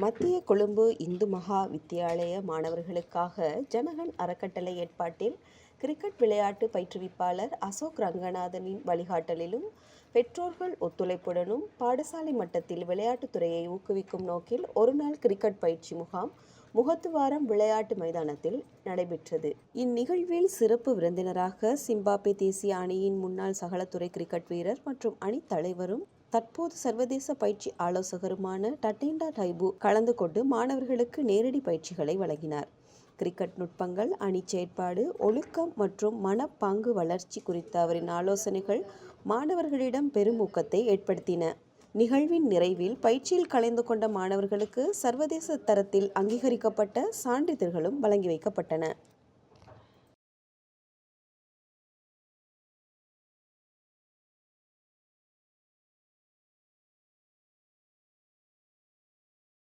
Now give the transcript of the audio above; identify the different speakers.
Speaker 1: மத்திய கொழும்பு இந்து மகா வித்தியாலய மாணவர்களுக்காக ஜனகன் அறக்கட்டளை ஏற்பாட்டில் கிரிக்கெட் விளையாட்டு பயிற்றுவிப்பாளர் அசோக் ரங்கநாதனின் வழிகாட்டலிலும் பெற்றோர்கள் ஒத்துழைப்புடனும் பாடசாலை மட்டத்தில் விளையாட்டுத்துறையை ஊக்குவிக்கும் நோக்கில் ஒருநாள் கிரிக்கெட் பயிற்சி முகாம் முகத்துவாரம் விளையாட்டு மைதானத்தில் நடைபெற்றது. இந்நிகழ்வில் சிறப்பு விருந்தினராக சிம்பாபே தேசிய அணியின் முன்னாள் சகலத்துறை கிரிக்கெட் வீரர் மற்றும் அணித் தலைவரும் தற்போது சர்வதேச பயிற்சி ஆலோசகருமான டட்டேண்டா டைபு கலந்து கொண்டு மாணவர்களுக்கு நேரடி பயிற்சிகளை வழங்கினார். கிரிக்கெட் நுட்பங்கள் அணி செயற்பாடு ஒழுக்கம் மற்றும் மனப்பாங்கு வளர்ச்சி குறித்த அவரின் ஆலோசனைகள் மாணவர்களிடம் பெரும் ஊக்கத்தை ஏற்படுத்தின. நிகழ்வின் நிறைவில் பயிற்சியில் கலந்து கொண்ட மாணவர்களுக்கு சர்வதேச தரத்தில் அங்கீகரிக்கப்பட்ட சான்றிதழ்களும் வழங்கி வைக்கப்பட்டன.